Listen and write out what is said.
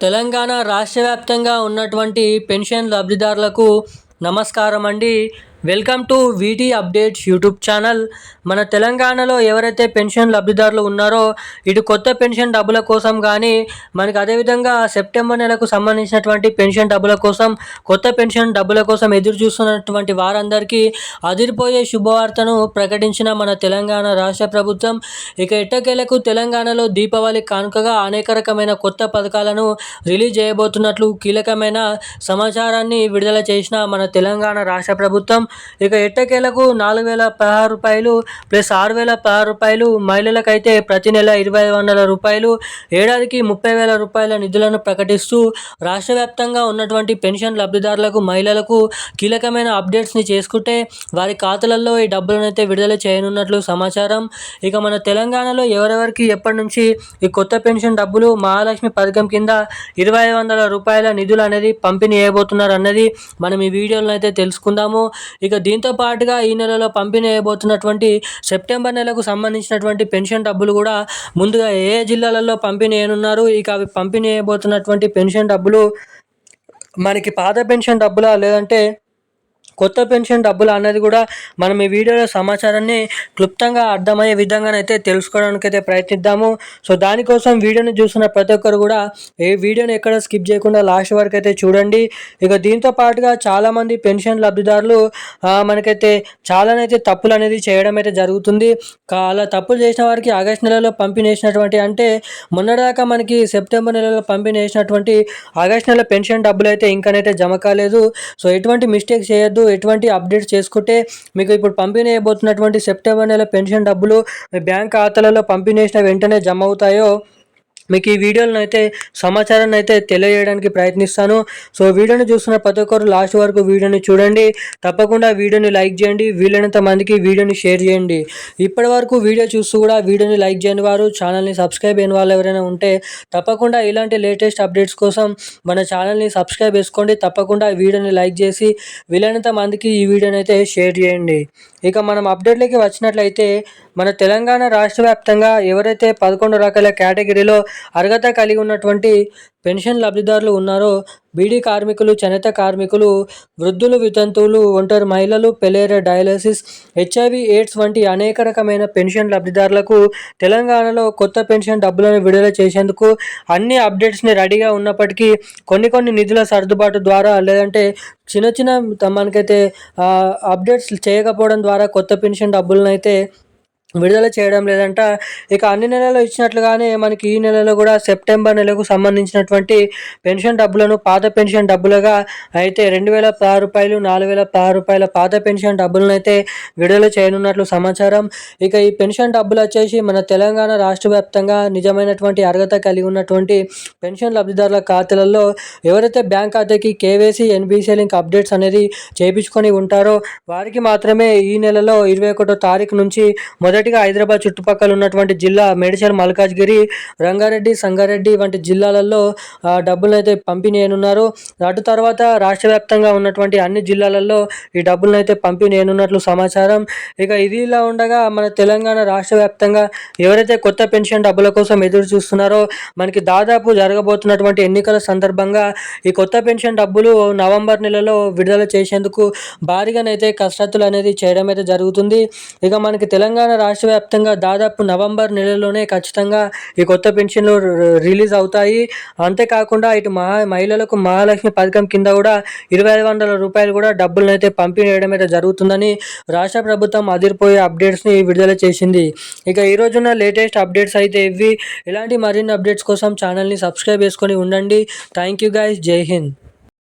తెలంగాణ రాష్ట్ర వ్యాప్తంగా ఉన్నటువంటి పెన్షన్ లబ్ధిదారులకు నమస్కారం అండి welcome to VT updates YouTube channel. మన తెలంగాణలో ఎవరైతే పెన్షన్ లబ్ధిదారులు ఉన్నారో ఇటు కొత్త పెన్షన్ డబ్బుల కోసం కానీ మనకి అదేవిధంగా సెప్టెంబర్ నెలకు సంబంధించినటువంటి పెన్షన్ డబ్బుల కోసం కొత్త పెన్షన్ డబ్బుల కోసం ఎదురు చూస్తున్నటువంటి వారందరికీ అదిరిపోయే శుభవార్తను ప్రకటించిన మన తెలంగాణ రాష్ట్ర ప్రభుత్వం. ఇక ఎట్టకేలకు తెలంగాణలో దీపావళి కానుకగా అనేక రకమైన కొత్త పథకాలను రిలీజ్ చేయబోతున్నట్లు కీలకమైన సమాచారాన్ని విడుదల చేసిన మన తెలంగాణ రాష్ట్ర ప్రభుత్వం. ఇక ఎట్టకేలకు నాలుగు వేల పదహారు రూపాయలు ప్లస్ ఆరు వేల పదహారు రూపాయలు మహిళలకైతే ప్రతి నెల ఇరవై వందల రూపాయలు. ఏడాదికి ముప్పై వేల రూపాయల నిధులను ప్రకటిస్తూ రాష్ట్ర వ్యాప్తంగా ఉన్నటువంటి పెన్షన్ లబ్ధిదారులకు మహిళలకు కీలకమైన అప్డేట్స్ని చేసుకుంటే వారి ఖాతాలలో ఈ డబ్బులను అయితే విడుదల చేయనున్నట్లు సమాచారం. ఇక మన తెలంగాణలో ఎవరెవరికి ఎప్పటి నుంచి ఈ కొత్త పెన్షన్ డబ్బులు మహాలక్ష్మి పథకం కింద ఇరవై వందల రూపాయల నిధులు అనేది పంపిణీ చేయబోతున్నారు అన్నది మనం ఈ వీడియోలో అయితే తెలుసుకుందాము. ఇక దీంతో పాటుగా ఈ నెలలో పంపిణీ చేయబోతున్నటువంటి సెప్టెంబర్ నెలకు సంబంధించినటువంటి పెన్షన్ డబ్బులు కూడా ముందుగా ఏ ఏ జిల్లాలలో పంపిణీ చేయనున్నారు? ఇక అవి పంపిణీ చేయబోతున్నటువంటి పెన్షన్ డబ్బులు మనకి పాత పెన్షన్ డబ్బులా లేదంటే కొత్త పెన్షన్ డబ్బులు అన్నది కూడా మనం ఈ వీడియోలో సమాచారాన్ని క్లుప్తంగా అర్థమయ్యే విధంగానైతే తెలుసుకోవడానికి అయితే ప్రయత్నిద్దాము. సో దానికోసం వీడియోని చూస్తున్న ప్రతి ఒక్కరు కూడా ఏ వీడియోని ఎక్కడ స్కిప్ చేయకుండా లాస్ట్ వరకు అయితే చూడండి. ఇక దీంతో పాటుగా చాలామంది పెన్షన్ లబ్ధిదారులు మనకైతే చాలానైతే తప్పులు అనేది చేయడం అయితే జరుగుతుంది అలా తప్పులు చేసిన వారికి ఆగస్ట్ నెలలో పంపిణీ వేసినటువంటి అంటే మొన్నటిదాకా మనకి సెప్టెంబర్ నెలలో పంపిణీ వేసినటువంటి ఆగస్ట్ నెల పెన్షన్ డబ్బులు అయితే ఇంకనైతే జమ కాలేదు. సో ఎటువంటి మిస్టేక్స్ చేయొద్దు ఎటువంటి అప్డేట్ చేసుకుంటే మీకు ఇప్పుడు పంపిణీ అయిపోతున్నటువంటి సెప్టెంబర్ నెల పెన్షన్ డబ్బులు మీ బ్యాంక్ ఖాతాలలో పంపిణీ చేసిన వెంటనే జమ అవుతాయో మీకు ఈ వీడియోలను అయితే సమాచారాన్ని అయితే తెలియజేయడానికి ప్రయత్నిస్తాను. సో వీడియోని చూస్తున్న ప్రతి ఒక్కరు లాస్ట్ వరకు వీడియోని చూడండి. తప్పకుండా వీడియోని లైక్ చేయండి. వీలైనంత మందికి వీడియోని షేర్ చేయండి. ఇప్పటి వరకు వీడియో చూస్తూ కూడా వీడియోని లైక్ చేయని వారు ఛానల్ని సబ్స్క్రైబ్ అయిన వాళ్ళు ఎవరైనా ఉంటే తప్పకుండా ఇలాంటి లేటెస్ట్ అప్డేట్స్ కోసం మన ఛానల్ని సబ్స్క్రైబ్ చేసుకోండి. తప్పకుండా వీడియోని లైక్ చేసి వీలైనంత మందికి ఈ వీడియోని అయితే షేర్ చేయండి. ఇక మనం అప్డేట్లకి వచ్చినట్లయితే మన తెలంగాణ రాష్ట్ర వ్యాప్తంగా ఎవరైతే పదకొండు రకాల కేటగిరీలో అర్హత కలిగి ఉన్నటువంటి పెన్షన్ లబ్ధిదారులు ఉన్నారో బీడీ కార్మికులు చేనేత కార్మికులు వృద్ధులు వితంతువులు ఒంటరి మహిళలు పెలేర డయాలసిస్ హెచ్ఐవి ఎయిడ్స్ వంటి అనేక రకమైన పెన్షన్ లబ్ధిదారులకు తెలంగాణలో కొత్త పెన్షన్ డబ్బులను విడుదల చేసేందుకు అన్ని అప్డేట్స్ని రెడీగా ఉన్నప్పటికీ కొన్ని కొన్ని నిధుల సర్దుబాటు ద్వారా లేదంటే చిన్న చిన్న మనకైతే అప్డేట్స్ చేయకపోవడం ద్వారా కొత్త పెన్షన్ డబ్బులను అయితే విడుదల చేయడం లేదంట. ఇక అన్ని నెలల్లో ఇచ్చినట్లుగానే మనకి ఈ నెలలో కూడా సెప్టెంబర్ నెలకు సంబంధించినటువంటి పెన్షన్ డబ్బులను పాత పెన్షన్ డబ్బులుగా అయితే రెండు వేల పదహారు రూపాయలు నాలుగు వేల పది రూపాయల పాత పెన్షన్ డబ్బులను అయితే విడుదల చేయనున్నట్లు సమాచారం. ఇక ఈ పెన్షన్ డబ్బులు వచ్చేసి మన తెలంగాణ రాష్ట్ర వ్యాప్తంగా నిజమైనటువంటి అర్హత కలిగి ఉన్నటువంటి పెన్షన్ లబ్ధిదారుల ఖాతాలలో ఎవరైతే బ్యాంక్ ఖాతాకి కేవైసీ ఎన్బీసీ లింక్ అప్డేట్స్ అనేది చేయించుకొని ఉంటారో వారికి మాత్రమే ఈ నెలలో ఇరవై ఒకటో తారీఖు నుంచి మొదటి మొదటిగా హైదరాబాద్ చుట్టుపక్కల ఉన్నటువంటి జిల్లా మేడిచల్ మల్కాజ్గిరి రంగారెడ్డి సంగారెడ్డి వంటి జిల్లాలలో డబ్బులను అయితే పంపిణీ అయినున్నారు అటు తర్వాత రాష్ట్ర వ్యాప్తంగా ఉన్నటువంటి అన్ని జిల్లాలలో ఈ డబ్బులను అయితే పంపిణీ అయినున్నట్లు సమాచారం. ఇక ఇది ఇలా ఉండగా మన తెలంగాణ రాష్ట్ర వ్యాప్తంగా ఎవరైతే కొత్త పెన్షన్ డబ్బుల కోసం ఎదురు చూస్తున్నారో మనకి దాదాపు జరగబోతున్నటువంటి ఎన్నికల సందర్భంగా ఈ కొత్త పెన్షన్ డబ్బులు నవంబర్ నెలలో విడుదల చేసేందుకు భారీగానైతే కసరత్తులు అనేది చేయడం అయితే జరుగుతుంది. ఇక మనకి తెలంగాణ రాష్ట్ర వ్యాప్తంగా దాదాపు నవంబర్ నెలలోనే ఖచ్చితంగా ఈ కొత్త పెన్షన్లు రిలీజ్ అవుతాయి. అంతేకాకుండా ఇటు మహా మహిళలకు మహాలక్ష్మి పథకం కింద కూడా ఇరవై ఐదు వందల రూపాయలు కూడా డబ్బులను అయితే పంపిణీ చేయడం అయితే జరుగుతుందని రాష్ట్ర ప్రభుత్వం అదిరిపోయే అప్డేట్స్ని విడుదల చేసింది. ఇక ఈ రోజున లేటెస్ట్ అప్డేట్స్ అయితే ఇవి. ఇలాంటి మరిన్ని అప్డేట్స్ కోసం ఛానల్ని సబ్స్క్రైబ్ చేసుకొని ఉండండి. థ్యాంక్ యూ గైస్ జై హింద్.